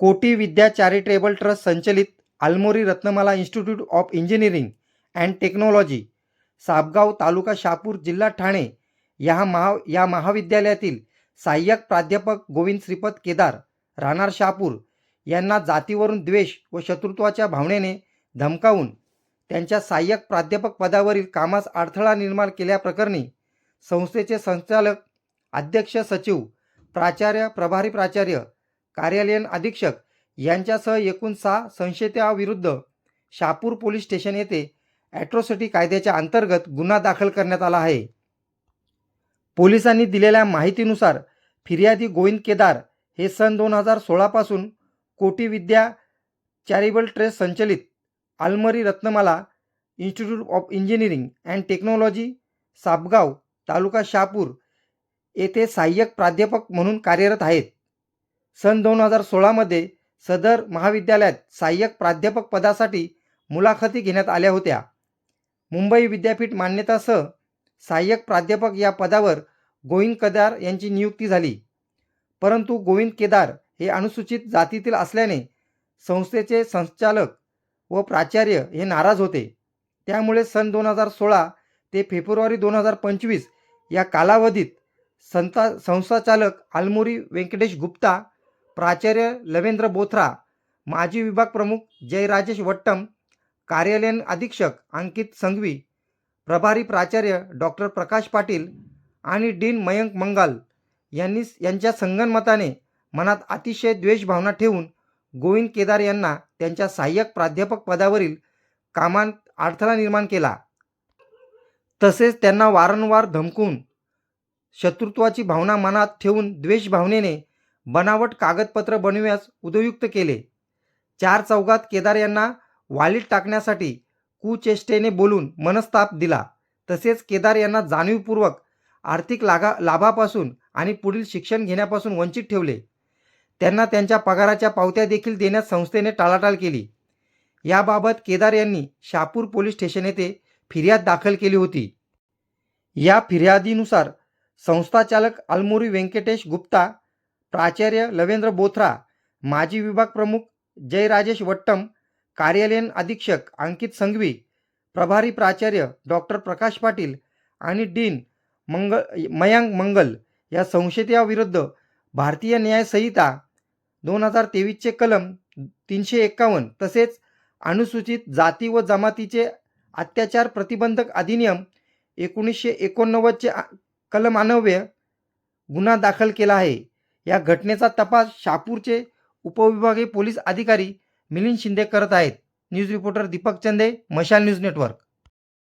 कोटी विद्या charitable trust संचलित Alamuri Ratnamala institute of engineering and technology Sapgaon taluka Shahapur जिल्हा ठाणे या महा या महाविद्यालयातील सहाय्यक प्राध्यापक गोविंद श्रीपद केदार राहणार शापूर यांना जातीवरून द्वेष व शत्रुत्वाच्या भावनेने धमकावून त्यांच्या सहाय्यक प्राध्यापक पदावरील कामास अडथळा निर्माण केल्याप्रकरणी संस्थेचे संचालक अध्यक्ष सचिव प्राचार्य प्रभारी प्राचार्य कार्यालयीन अधीक्षक यांच्यासह एकूण सहा संशयिताविरुद्ध शापूर पोलीस स्टेशन येथे ॲट्रॉसिटी कायद्याच्या अंतर्गत गुन्हा दाखल करण्यात आला आहे. पोलिसांनी दिलेल्या माहितीनुसार फिर्यादी गोविंद केदार हे सन दोन हजार सोळापासून कोटी विद्या चॅरिबल ट्रस्ट संचलित Alamuri Ratnamala institute of engineering and technology Sapgaon taluka Shahapur येथे सहाय्यक प्राध्यापक म्हणून कार्यरत आहेत. सन दोन हजार सोळामध्ये सदर महाविद्यालयात सहाय्यक प्राध्यापक पदासाठी मुलाखती घेण्यात आल्या होत्या. मुंबई विद्यापीठ मान्यतासह सहाय्यक प्राध्यापक या पदावर गोविंद केदार यांची नियुक्ती झाली. परंतु गोविंद केदार हे अनुसूचित जातीतील असल्याने संस्थेचे संचालक व प्राचार्य हे नाराज होते. त्यामुळे सन दोन हजार सोळा ते फेब्रुवारी दोन हजार पंचवीस या कालावधीत संता संस्थाचालक आलमुरी व्यंकटेश गुप्ता प्राचार्य लवेंद्र बोथरा माजी विभाग प्रमुख जयराजेश वट्टम कार्यालयीन अधीक्षक अंकित संघवी प्रभारी प्राचार्य डॉक्टर प्रकाश पाटील आणि डीन मयंक मंगाल यांनी यांच्या संगनमताने मनात अतिशय द्वेषभावना ठेवून गोविंद केदार यांना त्यांच्या सहाय्यक प्राध्यापक पदावरील कामात अडथळा निर्माण केला. तसेच त्यांना वारंवार धमकून शत्रुत्वाची भावना मनात ठेवून द्वेषभावनेने बनावट कागदपत्र बनविण्यास उदयुक्त केले. चार चौघात केदार यांना वालीत टाकण्यासाठी कुचेष्टेने बोलून मनस्ताप दिला. तसेच केदार यांना जाणीवपूर्वक आर्थिक लागा लाभापासून आणि पुढील शिक्षण घेण्यापासून वंचित ठेवले. त्यांना त्यांच्या पगाराच्या पावत्या देखील देण्यास संस्थेने टाळाटाळ केली. याबाबत केदार यांनी शापूर पोलीस स्टेशन येथे फिर्याद दाखल केली होती. या फिर्यादीनुसार संस्थाचालक अलमुरी व्यंकटेश गुप्ता प्राचार्य लवेंद्र बोथरा माजी विभाग प्रमुख जयराजेश वट्टम कार्यालयीन अधीक्षक अंकित संघवी प्रभारी प्राचार्य डॉक्टर प्रकाश पाटील आणि डीन मंगल मयांक मंगल या संशयिताविरुद्ध भारतीय न्याय संहिता दोन हजार तेवीसचे कलम तीनशे एक्कावन्न तसेच अनुसूचित जाती व जमातीचे अत्याचार प्रतिबंधक अधिनियम एकोणीसशे एकोणनव्वदचे कलम अनव्य गुन्हा दाखल केला आहे. या घटनेचा तपास शापूरचे उपविभागीय पोलीस अधिकारी मिलिंद शिंदे करत आहेत. न्यूज रिपोर्टर दीपक चंदे मशाल न्यूज नेटवर्क.